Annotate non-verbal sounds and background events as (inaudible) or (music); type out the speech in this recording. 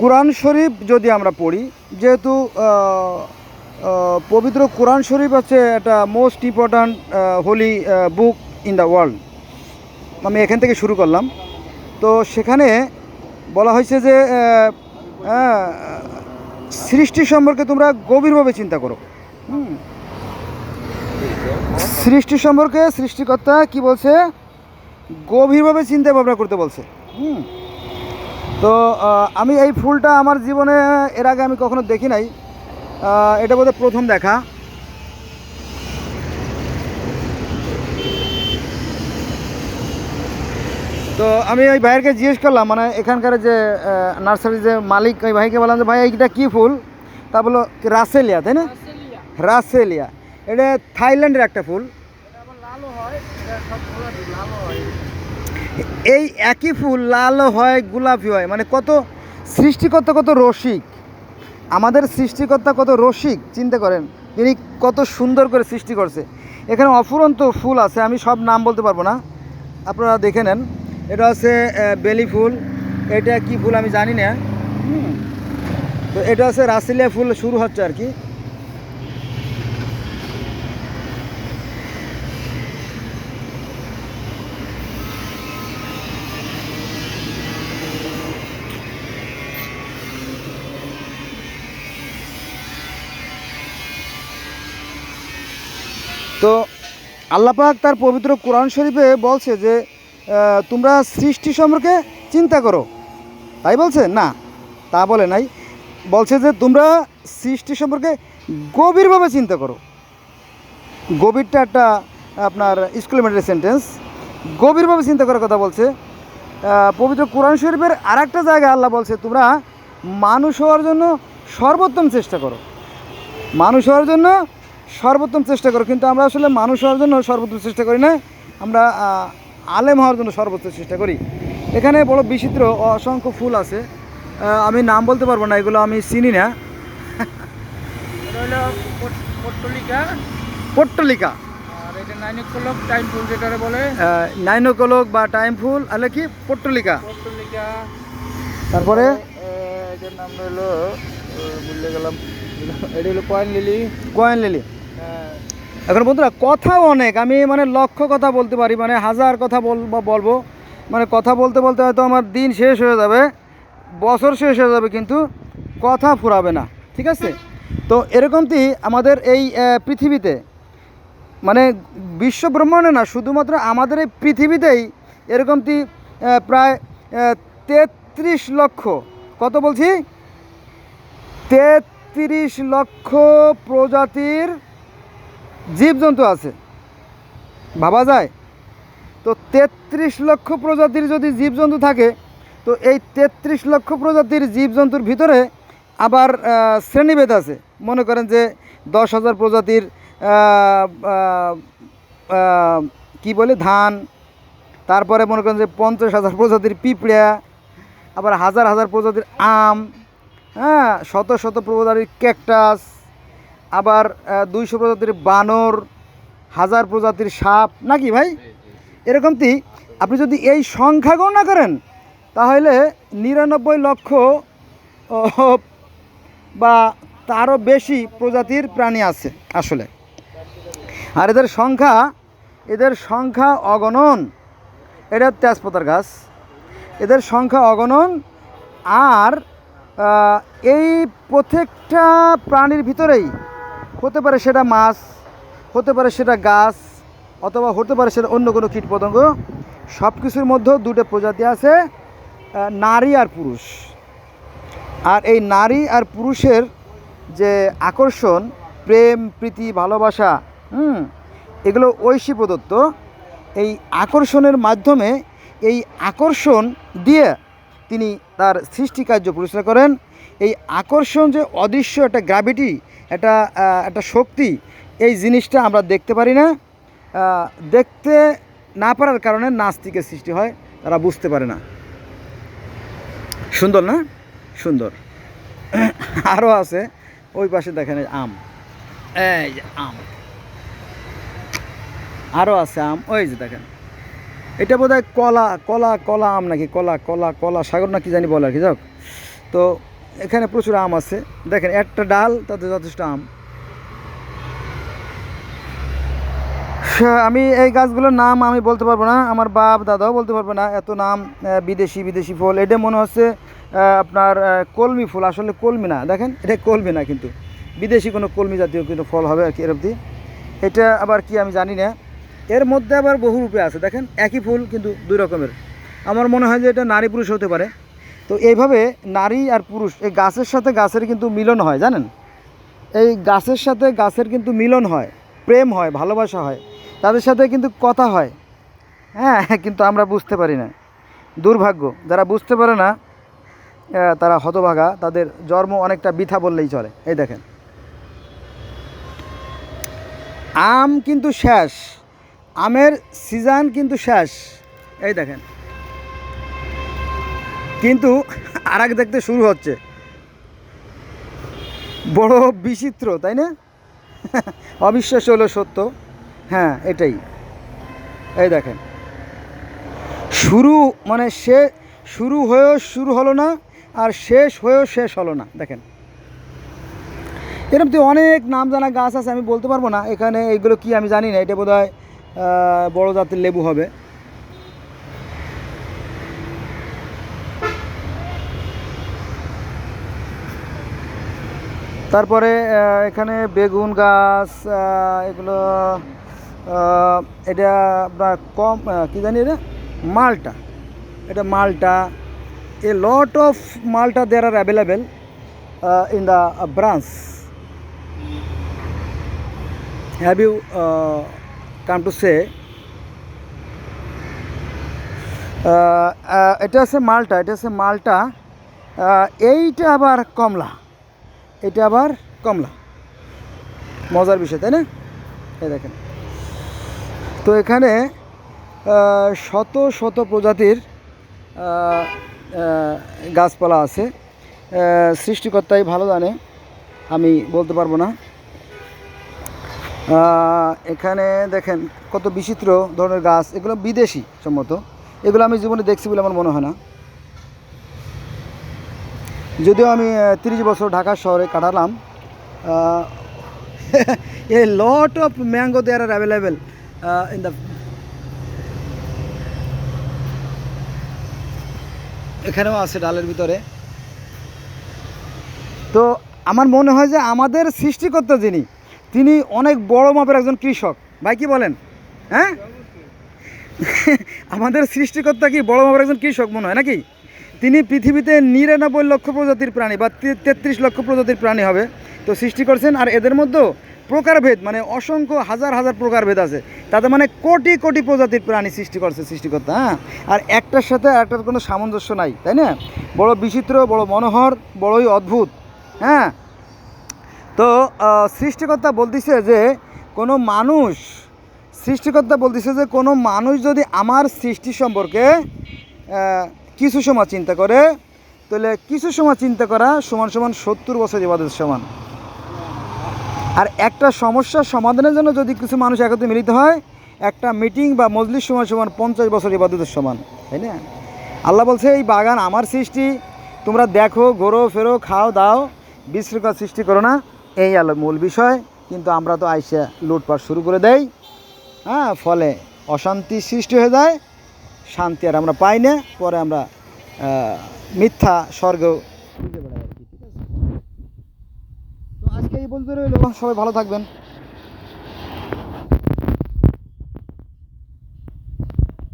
কোরআন শরীফ যদি আমরা পড়ি যেহেতু পবিত্র কোরআন শরীফ হচ্ছে একটা most important holy book in the world আমি এখান থেকে শুরু করলাম। তো সেখানে বলা হয়েছে যে হ্যাঁ, সৃষ্টি সম্পর্কে তোমরা গভীরভাবে চিন্তা করো। সৃষ্টি সম্পর্কে সৃষ্টিকর্তা কি বলছে? গভীরভাবে চিন্তা ভাবনা করতে বলছে। হুম। তো আমি এই ফুলটা আমার জীবনে এর আগে আমি কখনো দেখি নাই। এটা বোধহয় প্রথম দেখা। তো আমি ওই ভাইয়েরকে জিজ্ঞেস করলাম মানে এখানকার যে নার্সারির যে মালিক ওই ভাইকে বললাম যে ভাই এইটা কী ফুল? তা বলল রাসেলিয়া তাই না? রাসেলিয়া। এটা থাইল্যান্ডের একটা ফুল। এই একই ফুল, লাল হয়, গোলাপি হয় মানে কত সৃষ্টিকর্তা কত রসিক। আমাদের সৃষ্টিকর্তা কত রসিক, চিন্তা করেন, তিনি কত সুন্দর করে সৃষ্টি করছে। এখানে অফুরন্ত ফুল আছে, আমি সব নাম বলতে পারব না। আপনারা দেখে নেন, এটা হচ্ছে বেলি ফুল। এটা কি ফুল আমি জানি না। তো এটা হচ্ছে রাসেলিয়া ফুল শুরু হচ্ছে আর কি। তো আল্লাপাক তার পবিত্র কোরআন শরীফে বলছে যে তোমরা সৃষ্টি সম্পর্কে চিন্তা করো। তাই বলছে? না, তা বলে নাই। বলছে যে, তোমরা সৃষ্টি সম্পর্কে গভীরভাবে চিন্তা করো। গভীরটা একটা আপনার স্কুল স্কুলমেন্টারি সেন্টেন্স গভীরভাবে চিন্তা করার কথা বলছে। পবিত্র কোরআন শরীফের আর একটা জায়গায় আল্লাহ বলছে, তোমরা মানুষ হওয়ার জন্য সর্বোত্তম চেষ্টা করো। মানুষ হওয়ার জন্য সর্বোত্তম চেষ্টা করো কিন্তু আমরা আসলে মানুষ হওয়ার জন্য সর্বোত্তম চেষ্টা করি না আমরা আলেম হওয়ার জন্য সর্বোচ্চ চেষ্টা করি। এখানে বড় বিচিত্র অসংখ্য ফুল আছে আমি নাম বলতে পারব না এগুলো আমি চিনি না। পট্টলিকা। পট্টলিকা। আর এটা নাইনিকলক টাইম ফুল যেটারে বলে। নাইনোকলক বা টাইম ফুল আলে কি পট্টলিকা। তারপরে? নাম হলো ভুলে গেলাম। এটা হলো কয়েন লিলি। Coin lily. এখন বন্ধুরা কথা অনেক। আমি মানে লক্ষ কথা বলতে পারি মানে হাজার কথা বলব। মানে কথা বলতে বলতে হয়তো আমার দিন শেষ হয়ে যাবে, বছর শেষ হয়ে যাবে, কিন্তু কথা ফুরাবে না, ঠিক আছে? তো এরকমটি আমাদের এই পৃথিবীতে মানে বিশ্ব ব্রহ্মাণ্ডে না, শুধুমাত্র আমাদের এই পৃথিবীতেই এরকমটি প্রায় তেত্রিশ লক্ষ, কত বলছি? তেত্রিশ লক্ষ প্রজাতির জীবজন্তু আছে। ভাবা যায়? তো তেত্রিশ লক্ষ প্রজাতির যদি জীবজন্তু থাকে, তো এই তেত্রিশ লক্ষ প্রজাতির জীবজন্তুর ভিতরে আবার শ্রেণীভেদ আছে। মনে করেন যে দশ হাজার প্রজাতির কি বলে, ধান, তারপরে মনে করেন যে পঞ্চাশ হাজার প্রজাতির পিঁপড়া, আবার হাজার হাজার প্রজাতির আম হ্যাঁ শত শত প্রজাতির ক্যাকটাস আবার দুইশো প্রজাতির বানর হাজার প্রজাতির সাপ নাকি ভাই? এরকমটি আপনি যদি এই সংখ্যা গণনা করেন তাহলে নিরানব্বই লক্ষ বা তারও বেশি প্রজাতির প্রাণী আছে আসলে। আর এদের সংখ্যা এদের সংখ্যা অগণন। এটা তেজপাতার গাছ। এদের সংখ্যা অগণন। আর এই প্রত্যেকটা প্রাণীর ভিতরেই হতে পারে সেটা মাছ, হতে পারে সেটা গাছ, অথবা হতে পারে সেটা অন্য কোনো কীটপতঙ্গ সব কিছুর মধ্যেও দুটো প্রজাতি আছে নারী আর পুরুষ। আর এই নারী আর পুরুষের যে আকর্ষণ, প্রেম, প্রীতি, ভালোবাসা, হুম, এগুলো ঐশী প্রদত্ত, এই আকর্ষণের মাধ্যমে এই আকর্ষণ দিয়ে তিনি তার সৃষ্টিকার্য পরিচালনা করেন। এই আকর্ষণ যে অদৃশ্য একটা গ্র্যাভিটি একটা একটা শক্তি, এই জিনিসটা আমরা দেখতে পারি না। দেখতে না পারার কারণে নাস্তিকের সৃষ্টি হয়, তারা বুঝতে পারে না। সুন্দর না? সুন্দর। (coughs) আরও আছে, ওই পাশে দেখেন আম। এই আম। আরও আছে আম, ওই যে দেখেন। এটা বোধহয় কলা কলা কলা আম নাকি? কলা কলা কলা সাগর না কি জানি বলে আর কি, যাক। তো এখানে প্রচুর আম আছে। দেখেন, একটা ডাল, তাতে যথেষ্ট আম। আমি এই গাছগুলোর নাম আমি বলতে পারব না, আমার বাপ দাদাও বলতে পারবে না, এত নাম বিদেশি বিদেশি ফুল। এটা মনে হচ্ছে আপনার কলমি ফুল, আসলে কলমি না। দেখেন, এটা কলমি না কিন্তু। বিদেশি কোনো কলমি জাতীয় কিন্তু ফল হবে আর কি এর অবধি এটা আবার কি আমি জানি না। এর মধ্যে আবার বহু রূপে আছে। দেখেন, একই ফুল কিন্তু দুই রকমের। আমার মনে হয় যে এটা নারী পুরুষ হতে পারে। তো এইভাবে নারী আর পুরুষ, এই গাছের সাথে গাছের কিন্তু মিলন হয়, জানেন? এই গাছের সাথে গাছের কিন্তু মিলন হয়, প্রেম হয়, ভালোবাসা হয়, তাদের সাথে কিন্তু কথা হয়। হ্যাঁ কিন্তু আমরা বুঝতে পারি না। দুর্ভাগ্য, যারা বুঝতে পারে না তারা হতভাগা, তাদের জন্ম অনেকটা বৃথা বললেই চলে। এই দেখেন। আম কিন্তু শেষ আমের সিজন কিন্তু শেষ। এই দেখেন। কিন্তু আর দেখতে শুরু হচ্ছে। বড় বিচিত্র, তাই না? অবিশ্বাস হলো সত্য। হ্যাঁ এটাই। এই দেখেন। শুরু মানে সে শুরু হয়েও শুরু হলো না, আর শেষ হয়েও শেষ হলো না। দেখেন। এরকম তো অনেক নাম জানা গাছ আছে, আমি বলতে পারব না। এখানে এইগুলো কি আমি জানি না, এটা বোধ হয় বড়ো জাতের লেবু হবে। তারপরে এখানে বেগুন গাছ এগুলো এটা আপনার কম কী জানি এটা? মালটা। এটা মালটা। A lot of malta there are available in the branch have you come to say এটা হচ্ছে মালটা, এটা হচ্ছে মালটা এইটা আবার কমলা, এটা আবার কমলা। মজার বিষয়, তাই না? এই দেখেন। তো এখানে শত শত প্রজাতির গাছপালা আছে। সৃষ্টিকর্তাই ভালো জানে, আমি বলতে পারব না। এখানে দেখেন কত বিচিত্র ধরনের গাছ। এগুলো বিদেশি সম্মত এগুলো আমি জীবনে দেখছি বলে আমার মনে হয় না। যদিও আমি তিরিশ বছর ঢাকা শহরে কাটালাম (laughs) a lot of mango there are available in the এখানেও আছে ডালের ভিতরে। তো আমার মনে হয় যে আমাদের সৃষ্টিকর্তা যিনি তিনি অনেক বড় মাপের একজন কৃষক। ভাই, কি বলেন? হ্যাঁ? আমাদের সৃষ্টিকর্তা কি বড় মাপের একজন কৃষক মনে হয় নাকি? তিনি পৃথিবীতে নিরানব্বই লক্ষ প্রজাতির প্রাণী বা তেত্রিশ লক্ষ প্রজাতির প্রাণী হবে। তো সৃষ্টি করছেন আর এদের মধ্যেও প্রকারভেদ মানে অসংখ্য হাজার হাজার প্রকারভেদ আছে। তাতে মানে কোটি কোটি প্রজাতির প্রাণী সৃষ্টি করছে সৃষ্টিকর্তা হ্যাঁ? আর একটার সাথে একটার কোনো সামঞ্জস্য নাই, তাই না? বড় বিচিত্র, বড় মনোহর, বড়ই অদ্ভুত হ্যাঁ? তো সৃষ্টিকর্তা বলতেছে যে কোনো মানুষ, সৃষ্টিকর্তা বলতেছে যে কোনো মানুষ যদি আমার সৃষ্টি সম্পর্কে কিছু সময় চিন্তা করে, তাহলে কিছু সময় চিন্তা করা সমান সমান সত্তর বছর ইবাদত সমান। আর একটা সমস্যার সমাধানের জন্য যদি কিছু মানুষ একত্রে মিলিত হয়, একটা মিটিং বা মজলিস সময় সমান পঞ্চাশ বছর ইবাদতের সমান, তাই না? আল্লাহ বলছে, এই বাগান আমার সৃষ্টি, তোমরা দেখো, ঘোরো, ফেরো, খাও, দাও বিশৃঙ্খল সৃষ্টি করো না। এই আলো মূল বিষয়, কিন্তু আমরা তো আইসে লুটপাট শুরু করে দেই। হ্যাঁ ফলে অশান্তি সৃষ্টি হয়ে যায়, শান্তি আর আমরা পাই না, পরে আমরা মিথ্যা স্বর্গ তো আজকে এই বলতে রইল, সবাই ভালো থাকবেন।